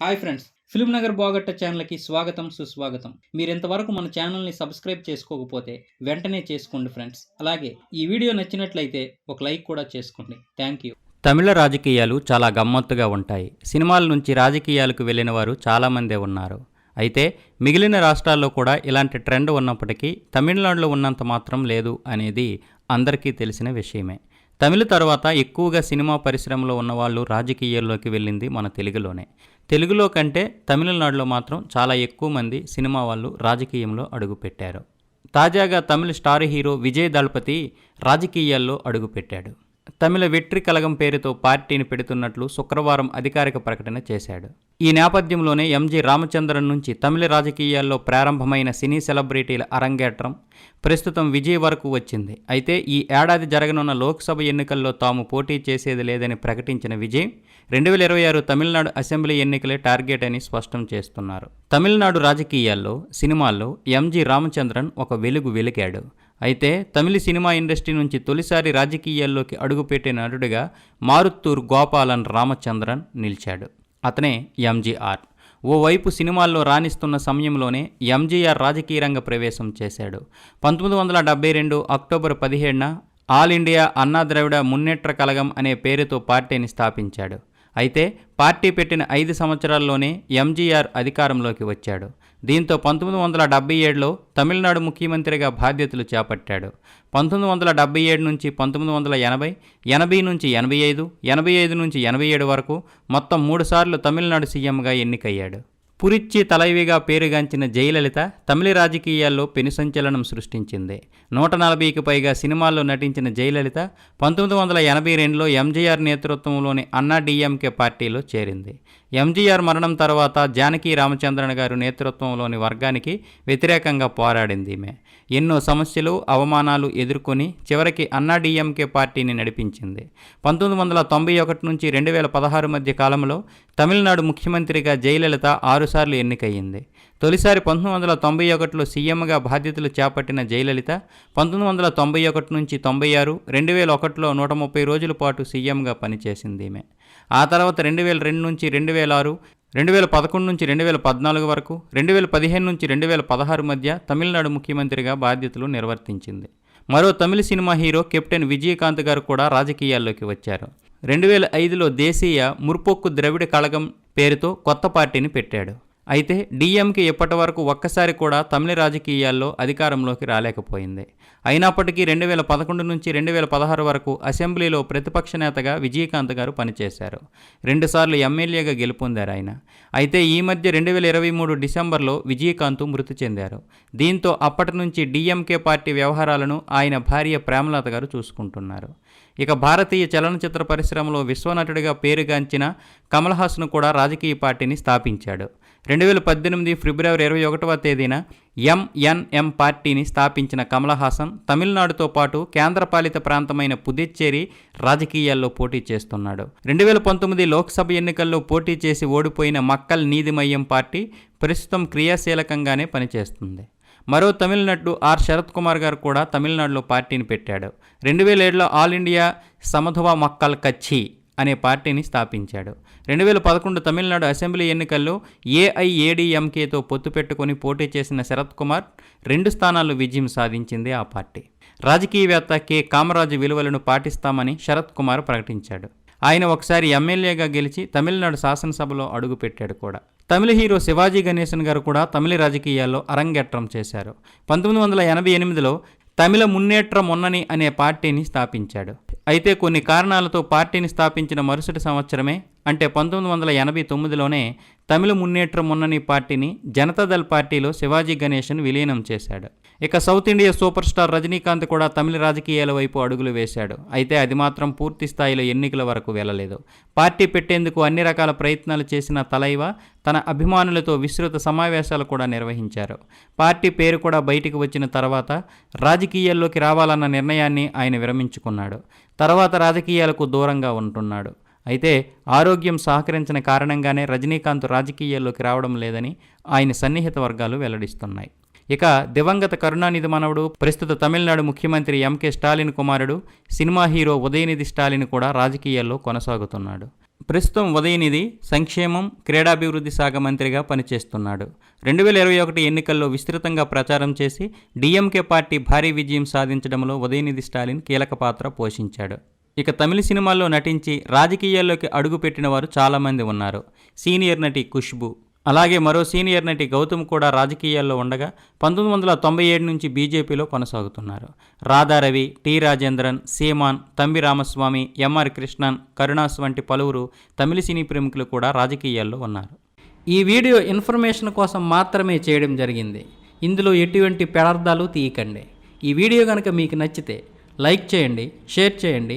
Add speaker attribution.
Speaker 1: Hi friends film Nagar బాగట్ట ఛానల్కి స్వాగతం సుస్వాగతం. మీరు ఇంతవరకు మన ఛానల్ని సబ్స్క్రైబ్ చేసుకోకపోతే వెంటనే చేసుకోండి ఫ్రెండ్స్. అలాగే ఈ వీడియో నచ్చినట్లయితే ఒక లైక్ కూడా చేసుకోండి. Thank you.
Speaker 2: తమిళ రాజకీయాలు చాలా గమ్మత్తుగా ఉంటాయి. సినిమాల నుంచి రాజకీయాలకు వెళ్ళిన వారు చాలామందే ఉన్నారు. అయితే మిగిలిన రాష్ట్రాల్లో కూడా ఇలాంటి ట్రెండ్ ఉన్నప్పటికీ తమిళనాడులో ఉన్నంత మాత్రం లేదు అనేది అందరికీ తెలిసిన విషయమే. తమిళ తర్వాత ఎక్కువగా సినిమా పరిశ్రమలో ఉన్నవాళ్ళు రాజకీయాల్లోకి వెళ్ళింది మన తెలుగులోనే. తెలుగులో కంటే తమిళనాడులో మాత్రం చాలా ఎక్కువ మంది సినిమా వాళ్ళు రాజకీయంలో అడుగుపెట్టారు. తాజాగా తమిళ స్టార్ హీరో విజయ్ దళపతి రాజకీయాల్లో అడుగుపెట్టాడు. తమిళ వెట్రి కలగం పేరుతో పార్టీని పెడుతున్నట్లు శుక్రవారం అధికారిక ప్రకటన చేశాడు. ఈ నేపథ్యంలోనే ఎంజి రామచంద్రన్ నుంచి తమిళ రాజకీయాల్లో ప్రారంభమైన సినీ సెలబ్రిటీల అరంగేట్రం ప్రస్తుతం విజయ్ వరకు వచ్చింది. అయితే ఈ ఏడాది జరగనున్న లోక్సభ ఎన్నికల్లో తాము పోటీ చేసేది లేదని ప్రకటించిన విజయ్ రెండు వేల ఇరవై ఆరు తమిళనాడు అసెంబ్లీ ఎన్నికలే టార్గెట్ అని స్పష్టం చేస్తున్నారు. తమిళనాడు రాజకీయాల్లో సినిమాల్లో ఎంజి రామచంద్రన్ ఒక వెలుగు వెలిగాడు. అయితే తమిళ సినిమా ఇండస్ట్రీ నుంచి తొలిసారి రాజకీయాల్లోకి అడుగుపెట్టే నటుడిగా మారుత్తూర్ గోపాలన్ రామచంద్రన్ నిలిచాడు. అతనే ఎంజీఆర్. ఓవైపు సినిమాల్లో రాణిస్తున్న సమయంలోనే ఎంజీఆర్ రాజకీయ రంగ ప్రవేశం చేశాడు. పంతొమ్మిది వందల డెబ్బై రెండు అక్టోబర్ పదిహేడున ఆల్ ఇండియా అన్నా ద్రవిడ మున్నేట్ర కలగం అనే పేరుతో పార్టీని స్థాపించాడు. అయితే పార్టీ పెట్టిన ఐదు సంవత్సరాల్లోనే ఎంజీఆర్ అధికారంలోకి వచ్చాడు. దీంతో పంతొమ్మిది వందల డెబ్బై ఏడులో తమిళనాడు ముఖ్యమంత్రిగా బాధ్యతలు చేపట్టాడు. పంతొమ్మిది వందల డెబ్బై ఏడు నుంచి పంతొమ్మిది వందల ఎనభై ఎనభై నుంచి ఎనభై ఐదు ఎనభై ఐదు నుంచి ఎనభై ఏడు వరకు మొత్తం మూడుసార్లు తమిళనాడు సీఎంగా ఎన్నికయ్యాడు. పురిచ్చి తలైవిగా పేరుగాంచిన జయలలిత తమిళ రాజకీయాల్లో పెను సంచలనం సృష్టించింది. నూట నలభైకి పైగా సినిమాల్లో నటించిన జయలలిత పంతొమ్మిది వందల ఎనభై రెండులో ఎంజీఆర్ నేతృత్వంలోని అన్నా డిఎంకే పార్టీలో చేరింది. ఎంజీఆర్ మరణం తర్వాత జానకి రామచంద్రన్ గారు నేతృత్వంలోని వర్గానికి వ్యతిరేకంగా పోరాడింది ఈమె. ఎన్నో సమస్యలు అవమానాలు ఎదుర్కొని చివరికి అన్నా డిఎంకే పార్టీని నడిపించింది. పంతొమ్మిది వందల తొంభై ఒకటి నుంచి రెండు వేల పదహారు మధ్య కాలంలో తమిళనాడు ముఖ్యమంత్రిగా జయలలిత ఆరుసార్లు ఎన్నికయ్యింది. తొలిసారి పంతొమ్మిది వందల తొంభై ఒకటిలో సీఎంగా బాధ్యతలు చేపట్టిన జయలలిత పంతొమ్మిది వందల తొంభై ఒకటి నుంచి తొంభై ఆరు రెండు వేల ఒకటిలో నూట ముప్పై రోజుల పాటు సీఎంగా పనిచేసింది ఈమె. ఆ తర్వాత రెండు వేల రెండు నుంచి రెండు వేల ఆరు రెండు వేల పదకొండు నుంచి రెండు వేల పద్నాలుగు వరకు రెండు వేల పదిహేను నుంచి రెండు వేల పదహారు మధ్య తమిళనాడు ముఖ్యమంత్రిగా బాధ్యతలు నిర్వర్తించింది. మరో Tamil cinema hero captain Vijayakanth garu కూడా రాజకీయాల్లోకి వచ్చారు. రెండు వేల ఐదులో దేశీయ ముర్పొక్కు ద్రవిడ కళగం పేరుతో కొత్త పార్టీని పెట్టాడు. అయితే డిఎంకే ఇప్పటి వరకు ఒక్కసారి కూడా తమిళ రాజకీయాల్లో అధికారంలోకి రాలేకపోయింది. అయినప్పటికీ రెండు వేల పదకొండు నుంచి రెండు వేల పదహారు వరకు అసెంబ్లీలో ప్రతిపక్ష నేతగా విజయకాంత్ గారు పనిచేశారు. రెండుసార్లు ఎమ్మెల్యేగా గెలుపొందారు ఆయన. అయితే ఈ మధ్య రెండు వేల ఇరవై మూడు డిసెంబర్లో విజయకాంత్ మృతి చెందారు. దీంతో అప్పటి నుంచి డిఎంకే పార్టీ వ్యవహారాలను ఆయన భార్య ప్రేమలత గారు చూసుకుంటున్నారు. ఇక భారతీయ చలనచిత్ర పరిశ్రమలో విశ్వనటుడిగా పేరుగాంచిన కమల్ హాసన్ కూడా రాజకీయ పార్టీని స్థాపించాడు. రెండు వేల పద్దెనిమిది ఫిబ్రవరి ఇరవై ఒకటవ తేదీన ఎంఎన్ఎం పార్టీని స్థాపించిన కమల్ హాసన్ తమిళనాడుతో పాటు కేంద్రపాలిత ప్రాంతమైన పుదుచ్చేరి రాజకీయాల్లో పోటీ చేస్తున్నాడు. రెండు వేల పంతొమ్మిది లోక్సభ ఎన్నికల్లో పోటీ చేసి ఓడిపోయిన మక్కల్ నీదిమయ్యం పార్టీ ప్రస్తుతం క్రియాశీలకంగానే పనిచేస్తుంది. మరో తమిళనటుడు ఆర్ శరత్ కుమార్ గారు కూడా తమిళనాడులో పార్టీని పెట్టాడు. రెండు వేల ఏడులో ఆల్ ఇండియా సమధువ మక్కల్ కచ్చి అనే పార్టీని స్థాపించాడు. రెండు వేల పదకొండు తమిళనాడు అసెంబ్లీ ఎన్నికల్లో ఏఐఏడిఎంకేతో పొత్తు పెట్టుకొని పోటీ చేసిన శరత్ కుమార్ రెండు స్థానాల్లో విజయం సాధించింది ఆ పార్టీ. రాజకీయవేత్త కె. కామరాజు విలువలను పాటిస్తామని శరత్ కుమార్ ప్రకటించాడు. ఆయన ఒకసారి ఎమ్మెల్యేగా గెలిచి తమిళనాడు శాసనసభలో అడుగుపెట్టాడు కూడా. తమిళ హీరో శివాజీ గణేశన్ గారు కూడా తమిళ రాజకీయాల్లో అరంగేట్రం చేశారు. పంతొమ్మిది వందల ఎనభై ఎనిమిదిలో తమిళ మున్నేట్ర మొన్నని అనే పార్టీని స్థాపించాడు. అయితే కొన్ని కారణాలతో పార్టీని స్థాపించిన మరుసటి సంవత్సరమే అంటే పంతొమ్మిది వందల ఎనభై తొమ్మిదిలోనే తమిళ మున్నేట్ర మున్నని పార్టీని జనతాదళ్ పార్టీలో శివాజీ గణేశన్ విలీనం చేశాడు. ఇక south India super star Rajinikanth కూడా తమిళ రాజకీయాల వైపు అడుగులు వేశాడు. అయితే అది మాత్రం పూర్తి స్థాయిలో ఎన్నికల వరకు వెళ్ళలేదు పార్టీ పెట్టేందుకు అన్ని రకాల ప్రయత్నాలు చేసిన తలైవ తన అభిమానులతో విస్తృత సమావేశాలు కూడా నిర్వహించారు. పార్టీ పేరు కూడా బయటికి వచ్చిన తర్వాత రాజకీయాల్లోకి రావాలన్న నిర్ణయాన్ని ఆయన విరమించుకున్నాడు. తర్వాత రాజకీయాలకు దూరంగా ఉంటున్నాడు. అయితే ఆరోగ్యం సహకరించిన కారణంగానే రజనీకాంత్ రాజకీయాల్లోకి రావడం లేదని ఆయన సన్నిహిత వర్గాలు వెల్లడిస్తున్నాయి. ఇక దివంగత కరుణానిధి మనవడు ప్రస్తుత తమిళనాడు ముఖ్యమంత్రి ఎంకే స్టాలిన్ కుమారుడు సినిమా హీరో ఉదయనిధి స్టాలిన్ కూడా రాజకీయాల్లో కొనసాగుతున్నాడు. ప్రస్తుతం ఉదయనిధి సంక్షేమం క్రీడాభివృద్ధి శాఖ మంత్రిగా పనిచేస్తున్నాడు. రెండు వేల ఇరవై ఒకటి ఎన్నికల్లో విస్తృతంగా ప్రచారం చేసి డిఎంకే పార్టీ భారీ విజయం సాధించడంలో ఉదయనిధి స్టాలిన్ కీలక పాత్ర పోషించాడు. ఇక తమిళ సినిమాల్లో నటించి రాజకీయాల్లోకి అడుగుపెట్టిన వారు చాలామంది ఉన్నారు. సీనియర్ నటి ఖుష్బు. అలాగే మరో సీనియర్ నటి గౌతమ్ కూడా రాజకీయాల్లో ఉండగా పంతొమ్మిది వందల తొంభై ఏడు నుంచి బీజేపీలో కొనసాగుతున్నారు. రాధారవి టి రాజేంద్రన్ సీమాన్ తంబి రామస్వామి ఎంఆర్ కృష్ణన్ కరుణాస్ వంటి పలువురు తమిళ సినీ ప్రముఖులు కూడా రాజకీయాల్లో ఉన్నారు.
Speaker 1: ఈ వీడియో ఇన్ఫర్మేషన్ కోసం మాత్రమే చేయడం జరిగింది. ఇందులో ఎటువంటి పెడార్థాలు తీయకండి. ఈ వీడియో కనుక మీకు నచ్చితే లైక్ చేయండి షేర్ చేయండి